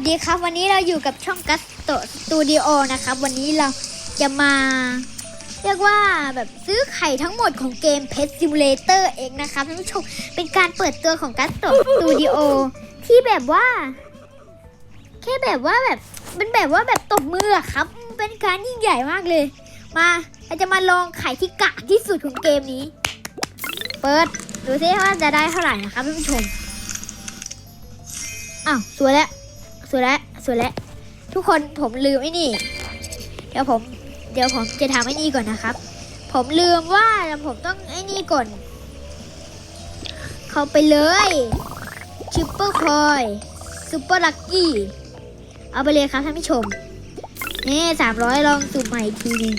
สวัสดีครับ วันนี้เราอยู่กับช่องกัสโตสตูดิโอนะครับ วันนี้เราจะมา เรียกว่าแบบซื้อไข่ทั้งหมดของเกม Pet Simulator เองนะครับท่านผู้ชมเป็นการเปิดตัวของกัสโตสตูดิโอที่แบบว่า แค่แบบว่าแบบเป็นแบบว่าแบบตบมืออะครับ เป็นการยิ่งใหญ่มากเลย มาเราจะมาลองไข่ที่กากที่สุดของเกมนี้ เปิดดูซิว่าจะได้เท่าไหร่นะครับท่านผู้ชมอ้าวสวยแล้ว สวยแล้วสวยแล้วทุกคนผมลืมไอ้นี่ เดี๋ยวผมเดี๋ยวผมจะทำไอ้นี่ก่อนนะครับ ผมลืมว่าผมต้องไอ้นี่ก่อน เข้าไปเลยชิปเปอร์คอยซูเปอร์ลักกี้เอาไปเลยครับท่านผู้ชมนี่สามร้อยลองสุ่มใหม่ทีหนึง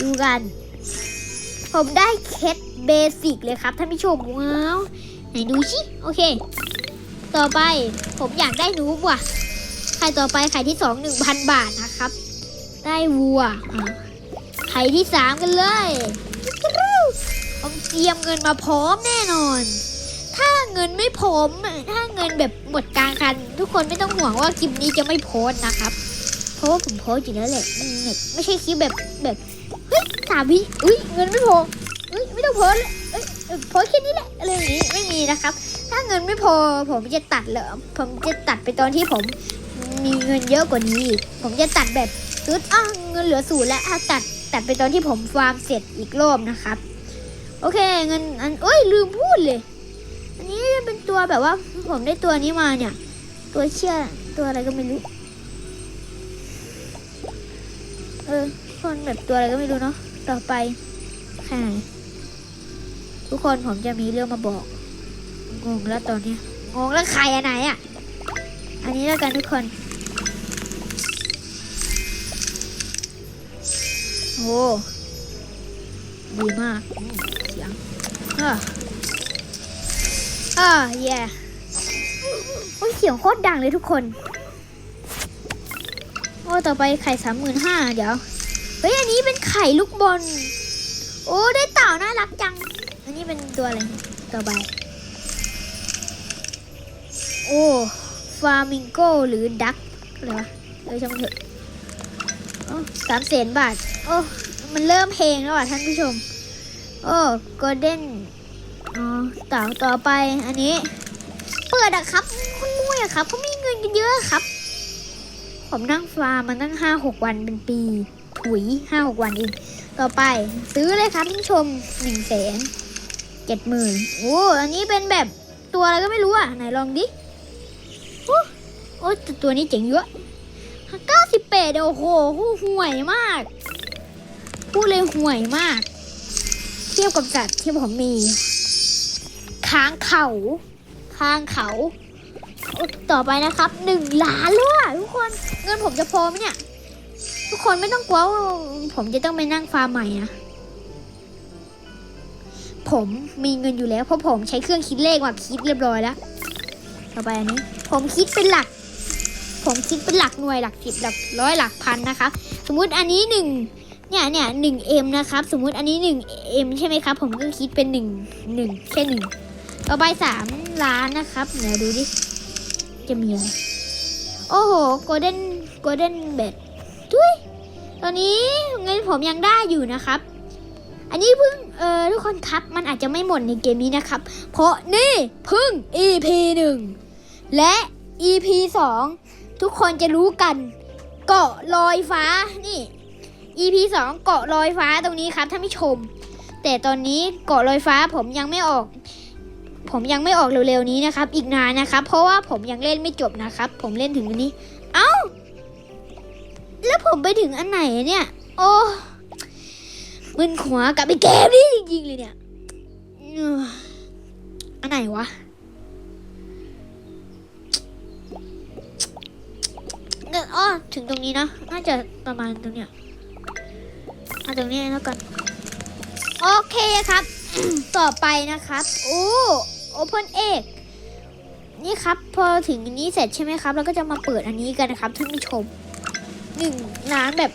ดูกัน ผมได้เคสเบสิกเลยครับท่านผู้ชมว้าวไหนดูชิโอเค ต่อไปผมอยากได้นูบว่ะไข่ต่อไปไข่ที่สองหนึ่งพันบาทนะครับ ได้วัวไข่ที่สามกันเลยผมเตรียมเงินมาพร้อมแน่นอน ถ้าเงินไม่พร้อมถ้าเงินแบบหมดกลางคัน ทุกคนไม่ต้องห่วงว่าคลิปนี้จะไม่โพสนะครับเพราะว่าผมโพสอยู่แล้วแหละไม่ใช่คลิปแบบแบบเฮ้ยสามวิอุ้ยเงินไม่พอเฮ้ยไม่ต้องโพสเลยเอ้ยโพสแค่นี้แหละอะไรอย่างนี้ไม่มีนะครับ ถ้าเงินไม่พอผมจะตัดเหรอผมจะตัดไปตอนที่ผมมีเงินเยอะกว่านี้อีกผมจะตัดแบบซื้ออ้าวเงินเหลือศูนย์แล้วถ้าตัดตัดไปตอนที่ผมฟาร์มเสร็จอีกรอบนะครับ โอเคเงินอันเอ้ยลืมพูดเลย อันนี้เป็นตัวแบบว่าผมได้ตัวนี้มาเนี่ย ตัวเชี่ยตัวอะไรก็ไม่รู้ เออคนแบบตัวอะไรก็ไม่รู้เนาะต่อไปแค่ไหนทุกคนผมจะมีเรื่องมาบอก งงแล้วตอนนี้งงแล้วใครอันไหนอะ อันนี้แล้วกันทุกคน โอ้ดีมากเสียงอ่าอ่าแย่โอ้ยเสียงโคตรดังเลยทุกคน โอ้ต่อไปไข่สามหมื่นห้าเดี๋ยว เฮ้ย อันนี้เป็นไข่ลูกบอล โอ้ ได้เต่าน่ารักจัง อันนี้เป็นตัวอะไร ต่อไป โอ้ฟามิงโกหรือดักอะไรวะเออช่างมันเถอะสามแสนบาท โอ้ มันเริ่มเพลงแล้วอะท่านผู้ชม โอ้กอเด้นอ๋อต่าต่อไปอันนี้ เปิดอะครับคุณมุ้ยอะครับเขามีเงินกันเยอะครับ ผมนั่งฟาร์มมาตั้งห้าหกวันเป็นปี ถุยห้าหกวันเองต่อไปซื้อเลยครับท่านผู้ชมหนึ่งแสนเจ็ดหมื่นโอ้ อันนี้เป็นแบบตัวอะไรก็ไม่รู้อะ ไหนลองดิ โอ้แต่ตัวนี้เจ๋งเยอะเก้าสิบแปดโอ้โหห่วยมาก พูดเลยห่วยมาก เทียบกับสัตว์ที่ผมมี ค้างเขา ค้างเขา ต่อไปนะครับหนึ่งล้านเลยอะทุกคน เงินผมจะพอไหมเนี่ย ทุกคนไม่ต้องกลัวว่าผมจะต้องไปนั่งฟาร์มใหม่นะ ผมมีเงินอยู่แล้วเพราะผมใช้เครื่องคิดเลขมาคิดเรียบร้อยแล้ว ต่อไปอันนี้ ผมคิดเป็นหลัก ผมคิดเป็นหลักหน่วยหลักสิบหลักร้อยหลักพันนะคะ สมมุติอันนี้หนึ่งเนี่ยเนี่ยหนึ่งเอ็มนะครับ สมมุติอันนี้หนึ่งเอ็มใช่ไหมครับ ผมก็คิดเป็นหนึ่งหนึ่งแค่หนึ่งต่อไปสามล้านนะครับเดี๋ยวดูดิ จะมีอะไร โอ้โหโกลเด้นโกลเด้นเบดทุยตอนนี้เงินผมยังได้อยู่นะครับ อันนี้เพิ่งเออทุกคนครับมันอาจจะไม่หมดในเกมนี้นะครับ เพราะนี่เพิ่ง EP หนึ่งและ EP สอง ทุกคนจะรู้กัน เกาะลอยฟ้านี่ EP สองเกาะลอยฟ้าตรงนี้ครับท่านผู้ชม แต่ตอนนี้เกาะลอยฟ้าผมยังไม่ออก ผมยังไม่ออกเร็วๆนี้นะครับ อีกนานนะครับ เพราะว่าผมยังเล่นไม่จบนะครับ ผมเล่นถึงอันนี้ เอ้า แล้วผมไปถึงอันไหนเนี่ย โอ้มึนหัวกับไอเกมนี้จริงๆเลยเนี่ยอันไหนวะ อ้อถึงตรงนี้นะ น่าจะประมาณตรงเนี้ยเอาตรงนี้แล้วกัน โอเคครับ ต่อไปนะครับ โอ้โอเพนเอกนี่ครับ พอถึงนี้เสร็จใช่ไหมครับ เราก็จะมาเปิดอันนี้กันนะครับท่านผู้ชมหนึ่งล้านแบบ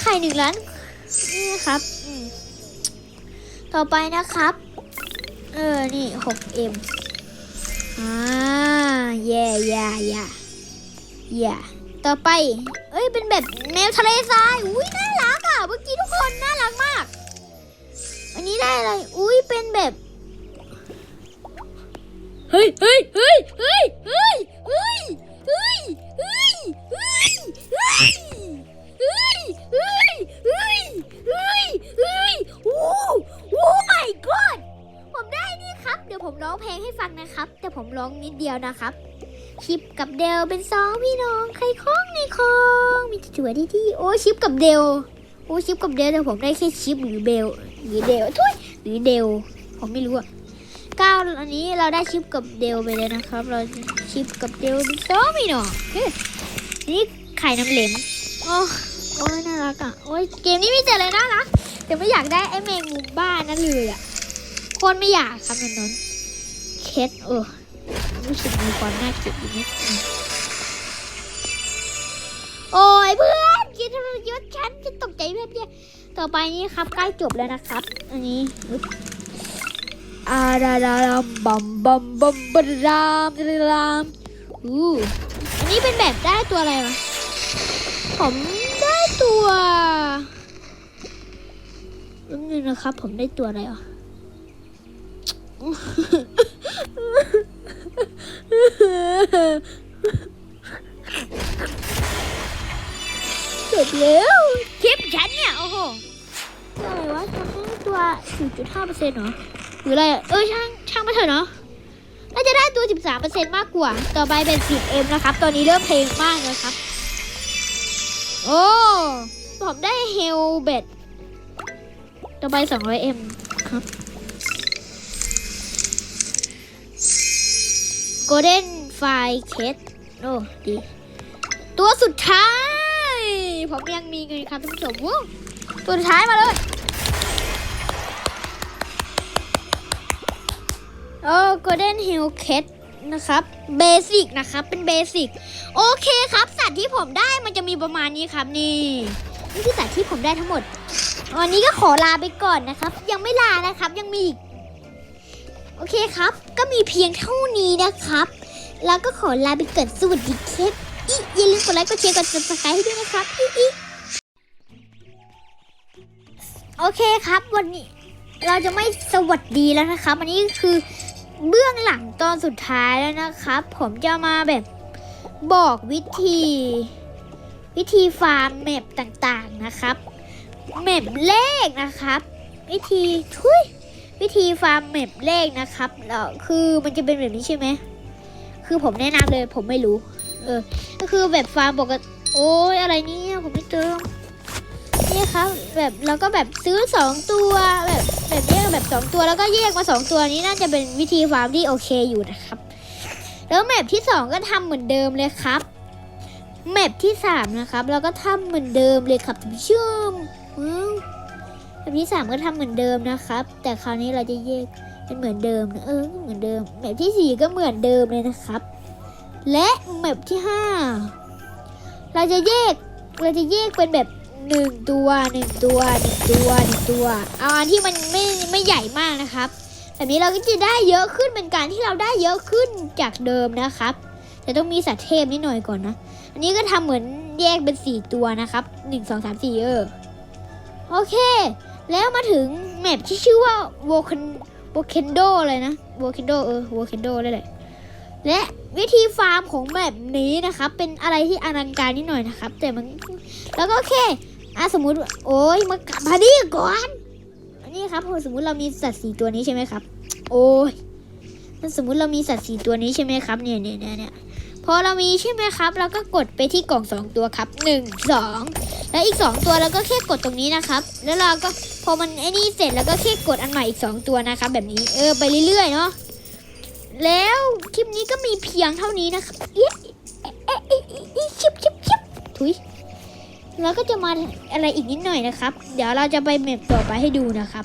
ไข่หนึ่งล้านนี่ครับ ต่อไปนะครับ เออ นี่ 6M อ่าแย่แย่แย่แย่ ต่อไป เอ้ย เป็นแบบแมวทะเลทราย อุ้ยน่ารักอะ เมื่อกี้ทุกคนน่ารักมาก อันนี้ได้อะไร อุ้ย เป็นแบบ เฮ้ยเฮ้ยเฮ้ยเฮ้ยเฮ้ยเฮ้ยเฮ้ยเฮ้ยเฮ้ยเฮ้ยเฮ้ยเฮ้ยเฮ้ยเฮ้ยเฮ้ยโอ้โอ้ my god ผมได้นี่ครับ เดี๋ยวผมร้องเพลงให้ฟังนะครับ แต่ผมร้องนิดเดียวนะครับ ชิปกับเดลเป็นสองพี่น้องใครคล้องในคลองมีจั่วที่ที่โอ้ชิปกับเดลโอ้ชิปกับเดลแต่ผมได้แค่ชิปหรือเบลหรือเดลทุยหรือเดลผมไม่รู้อะเก้าอันนี้เราได้ชิปกับเดลไปเลยนะครับ เราชิปกับเดลเป็นสองพี่น้องเฮ้ยนี่ไข่น้ำเหลมโอ้โอ้ยน่ารักอะโอ้ยเกมนี้มีแต่อะไรน่ารักแต่ไม่อยากได้ไอ้แมงมุมบ้านนั่นเลยอะคนไม่อยากครับนนนเคสเออ รู้สึกมีความน่าเกลียดอยู่นิดนึงโอ้ยเพื่อนคิดทำไมคิดว่าฉันจะตกใจแบบเนี้ยต่อไปนี้ครับใกล้จบแล้วนะครับ อันนี้อาดาดามบัมบัมบัมบัมรามรามอู้อันนี้เป็นแบบได้ตัวอะไรวะผมได้ตัวนึงนะครับ ผมได้ตัวอะไรอะ เสร็จแล้วคลิปฉันเนี่ย โอ้โหอะไรวะทำให้ตัว 0.5เปอร์เซ็นต์เหรอ หรืออะไรอะเออช่างช่างมาเถอะเนาะน่าจะได้ตัว 13เปอร์เซ็นต์มากกว่า ต่อไปเป็น 10M นะครับ ตอนนี้เริ่มเพลงมากแล้วครับ โอ้ผมได้เฮลเบดต่อไป 200M ครับ Golden Fire Cat โอ้ดี ตัวสุดท้าย ผมยังมีเงินครับท่านผู้ชมวู้ตัวสุดท้ายมาเลย โอ้ Golden Hill Cat นะครับเบสิกนะครับเป็นเบสิกโอเคครับ สัตว์ที่ผมได้มันจะมีประมาณนี้ครับนี่นี่คือสัตว์ที่ผมได้ทั้งหมด วันนี้ก็ขอลาไปก่อนนะครับ ยังไม่ลานะครับยังมีอีก โอเคครับ ก็มีเพียงเท่านี้นะครับ แล้วก็ขอลาไปก่อนสวัสดีครับอีอย่าลืมกดไลค์กดแชร์กด subscribe ให้ด้วยนะครับอีอีโอเคครับ วันนี้เราจะไม่สวัสดีแล้วนะครับอันนี้คือเบื้องหลังตอนสุดท้ายแล้วนะครับ ผมจะมาแบบบอกวิธี วิธีฟาร์มแมปต่างๆนะครับแมปเลขนะครับ วิธีทุย วิธีฟาร์มแมปเลขนะครับแล้วคือมันจะเป็นแบบนี้ใช่ไหมคือผมแนะนำเลยผมไม่รู้ เออ ก็คือแบบฟาร์มปกติโอ้ยอะไรเนี่ยผมไม่เติมนี่ครับแบบเราก็แบบซื้อสองตัวแบบแบบแยกแบบสองตัวแล้วก็แยกมาสองตัวนี้น่าจะเป็นวิธีฟาร์มที่โอเคอยู่นะครับ แล้วแมปที่สองก็ทำเหมือนเดิมเลยครับแมปที่สามนะครับ เราก็ทำเหมือนเดิมเลยครับชมว้าว แมปที่สามก็ทำเหมือนเดิมนะครับ แต่คราวนี้เราจะแยกเป็นเหมือนเดิมนะเออเหมือนเดิมแมปที่สี่ก็เหมือนเดิมเลยนะครับ และแมปที่ห้าเราจะแยกเราจะแยกเป็นแบบหนึ่งตัวหนึ่งตัวหนึ่งตัวหนึ่งตัวเอาอันที่มันไม่ไม่ใหญ่มากนะครับ แบบนี้เราก็จะได้เยอะขึ้นเป็นการที่เราได้เยอะขึ้นจากเดิมนะครับแต่ต้องมีสัตว์เทพนิดหน่อยก่อนนะ อันนี้ก็ทำเหมือนแยกเป็นสี่ตัวนะครับหนึ่งสองสามสี่เออ โอเค แล้วมาถึงแมปที่ชื่อว่าโวคันโวเคนโดเลยนะโวเคนโดเออโวเคนโดได้เลยและวิธีฟาร์มของแบบนี้นะครับ เป็นอะไรที่อลังการนิดหน่อยนะครับ แต่มันแล้วก็โอเคอะสมมุติ โอ้ยมากลับมาดิก่อนอันนี้ครับพอสมมุติเรามีสัตว์สีตัวนี้ใช่ไหมครับ โอ้ยสมมุติเรามีสัตว์สีตัวนี้ใช่ไหมครับ เนี่ยเนี่ยเนี่ย พอเรามีใช่ไหมครับ เราก็กดไปที่กล่องสองตัวครับหนึ่งสองแล้วอีกสองตัวเราก็แค่กดตรงนี้นะครับ แล้วเราก็พอมันไอ้นี่เสร็จแล้วก็แค่กดอันใหม่อีกสองตัวนะครับ แบบนี้เออไปเรื่อยๆเนาะแล้วคลิปนี้ก็มีเพียงเท่านี้นะครับเอ๊ะเอ๊ะเอ๊ะเอ๊ะเอ๊ะชิบชิบชิบถุยแล้วก็จะมาอะไรอีกนิดหน่อยนะครับ เดี๋ยวเราจะไปเมปต่อไปให้ดูนะครับ